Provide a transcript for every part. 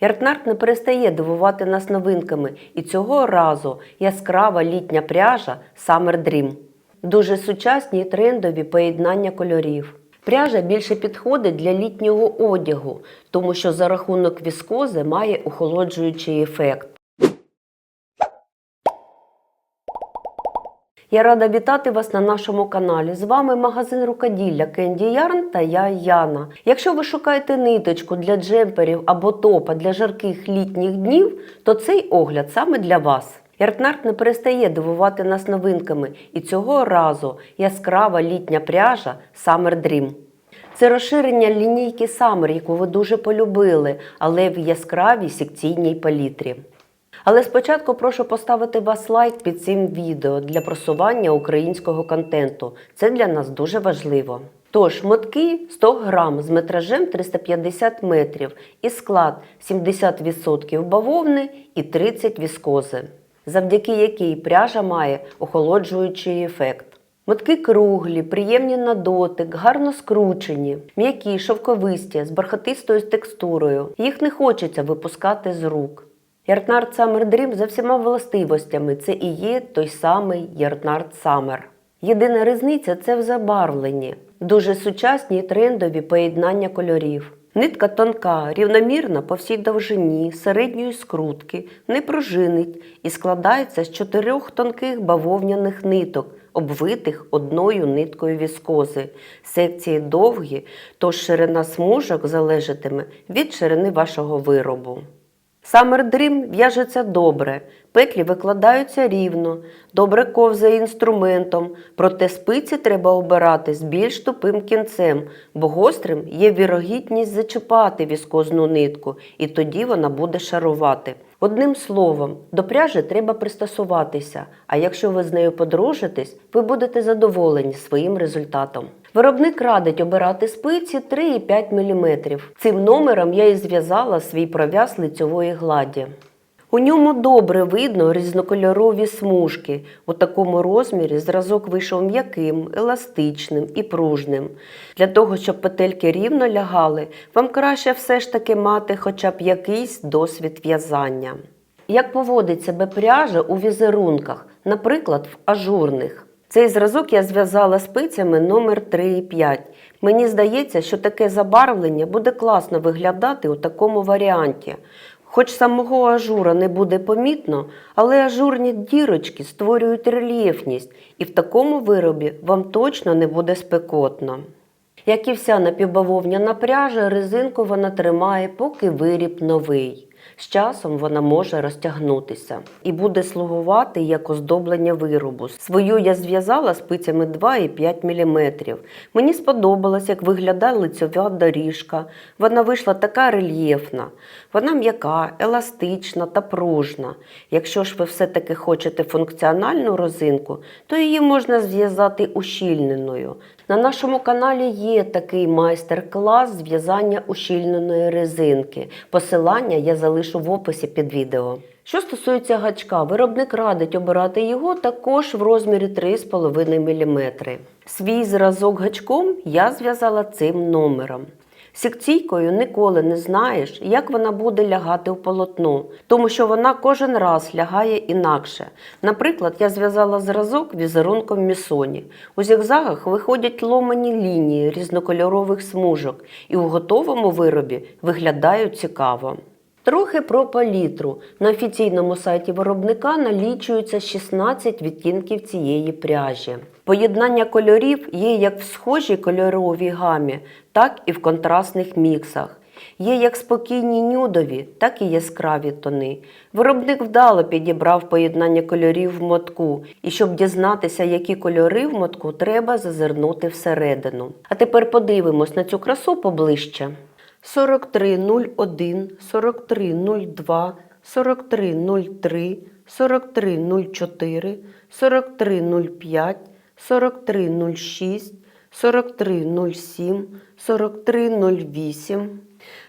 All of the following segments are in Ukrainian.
Яртнарт не перестає дивувати нас новинками, і цього разу яскрава літня пряжа Summer Dream. Дуже сучасні і трендові поєднання кольорів. Пряжа більше підходить для літнього одягу, тому що за рахунок віскози має охолоджуючий ефект. Я рада вітати вас на нашому каналі. З вами магазин рукоділля Кенді Ярн та я Яна. Якщо ви шукаєте ниточку для джемперів або топа для жарких літніх днів, то цей огляд саме для вас. Яртнарт не перестає дивувати нас новинками, і цього разу яскрава літня пряжа Summer Dream. Це розширення лінійки Summer, яку ви дуже полюбили, але в яскравій секційній палітрі. Але спочатку прошу поставити вас лайк під цим відео для просування українського контенту. Це для нас дуже важливо. Тож, мотки 100 грам з метражем 350 метрів і склад 70% бавовни і 30 віскози, завдяки якій пряжа має охолоджуючий ефект. Мотки круглі, приємні на дотик, гарно скручені, м'які, шовковисті, з бархатистою текстурою. Їх не хочеться випускати з рук. Яртнард Summer Dream за всіма властивостями це і є той самий Яртнард Summer. Єдина різниця це в забарвленні, дуже сучасні трендові поєднання кольорів. Нитка тонка, рівномірна по всій довжині, середньої скрутки, не пружинить і складається з чотирьох тонких бавовняних ниток, обвитих одною ниткою віскози. Секції довгі, тож ширина смужок залежатиме від ширини вашого виробу. Summer Dream в'яжеться добре, петлі викладаються рівно, добре ковзає інструментом, проте спиці треба обирати з більш тупим кінцем, бо гострим є вірогідність зачіпати віскозну нитку, і тоді вона буде шарувати. Одним словом, до пряжі треба пристосуватися, а якщо ви з нею подружитесь, ви будете задоволені своїм результатом. Виробник радить обирати спиці 3,5 мм. Цим номером я і зв'язала свій пров'яз лицьової гладі. У ньому добре видно різнокольорові смужки. У такому розмірі зразок вийшов м'яким, еластичним і пружним. Для того, щоб петельки рівно лягали, вам краще все ж таки мати хоча б якийсь досвід в'язання. Як поводить себе пряжа у візерунках, наприклад, в ажурних. Цей зразок я зв'язала спицями номер 3,5. Мені здається, що таке забарвлення буде класно виглядати у такому варіанті. Хоч самого ажура не буде помітно, але ажурні дірочки створюють рельєфність, і в такому виробі вам точно не буде спекотно. Як і вся напівбавовняна пряжа, резинку вона тримає, поки виріб новий. З часом вона може розтягнутися і буде слугувати як оздоблення виробу. Свою я зв'язала спицями 2,5 мм. Мені сподобалось, як виглядає лицьова доріжка. Вона вийшла така рельєфна. Вона м'яка, еластична та пружна. Якщо ж ви все-таки хочете функціональну розинку, то її можна зв'язати ущільненою. На нашому каналі є такий майстер-клас зв'язання ущільненої резинки. Посилання я залишу в описі під відео. Що стосується гачка, виробник радить обирати його також в розмірі 3,5 мм. Свій зразок гачком я зв'язала цим номером. Секційкою ніколи не знаєш, як вона буде лягати в полотно, тому що вона кожен раз лягає інакше. Наприклад, я зв'язала зразок візерунком місоні. У зігзагах виходять ломані лінії різнокольорових смужок, і у готовому виробі виглядають цікаво. Трохи про палітру. На офіційному сайті виробника налічується 16 відтінків цієї пряжі. Поєднання кольорів є як в схожій кольоровій гамі, так і в контрастних міксах. Є як спокійні нюдові, так і яскраві тони. Виробник вдало підібрав поєднання кольорів в мотку, і щоб дізнатися, які кольори в мотку, треба зазирнути всередину. А тепер подивимось на цю красу поближче. 4301, 4302, 4303, 4304, 4305, 4306, 4307, 4308,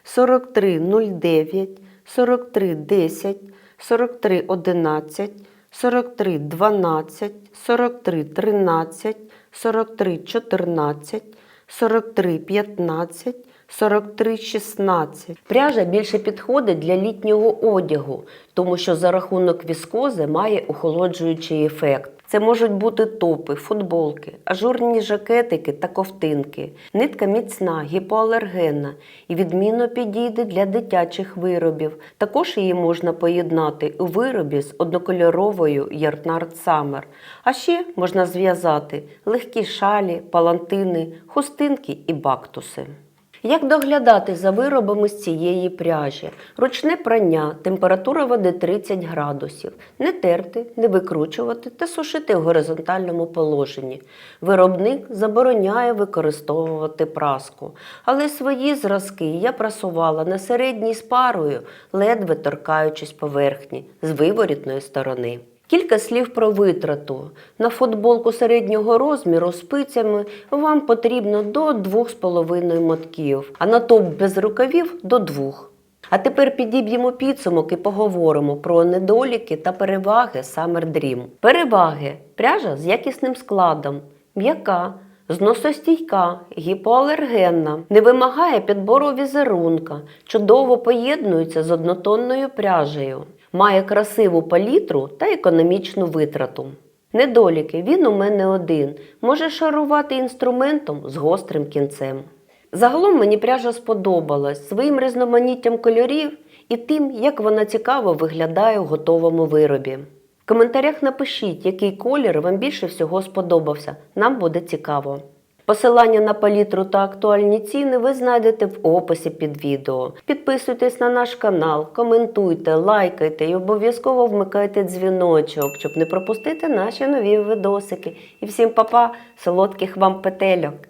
4309, 4310, 4311, 4312, 4313, 4314, 4315, 43,16. Пряжа більше підходить для літнього одягу, тому що за рахунок віскози має охолоджуючий ефект. Це можуть бути топи, футболки, ажурні жакетики та ковтинки. Нитка міцна, гіпоалергенна і відмінно підійде для дитячих виробів. Також її можна поєднати у виробі з однокольоровою Ярнард Summer. А ще можна зв'язати легкі шалі, палантини, хустинки і бактуси. Як доглядати за виробами з цієї пряжі? Ручне прання, температура води 30 градусів. Не терти, не викручувати та сушити в горизонтальному положенні. Виробник забороняє використовувати праску. Але свої зразки я прасувала на середній з парою, ледве торкаючись поверхні з виворітної сторони. Кілька слів про витрату. На футболку середнього розміру з пицями вам потрібно до 2,5 мотків, а на топ без рукавів до 2. А тепер підіб'ємо підсумок і поговоримо про недоліки та переваги Summer Dream. Переваги: пряжа з якісним складом, м'яка, зносостійка, гіпоалергенна, не вимагає підбору візерунка, чудово поєднується з однотонною пряжею, має красиву палітру та економічну витрату. Недоліки він у мене один. Може шарувати інструментом з гострим кінцем. Загалом мені пряжа сподобалась своїм різноманіттям кольорів і тим, як вона цікаво виглядає у готовому виробі. В коментарях напишіть, який колір вам більше всього сподобався. Нам буде цікаво. Посилання на палітру та актуальні ціни ви знайдете в описі під відео. Підписуйтесь на наш канал, коментуйте, лайкайте і обов'язково вмикайте дзвіночок, щоб не пропустити наші нові видосики. І всім па-па, солодких вам петельок!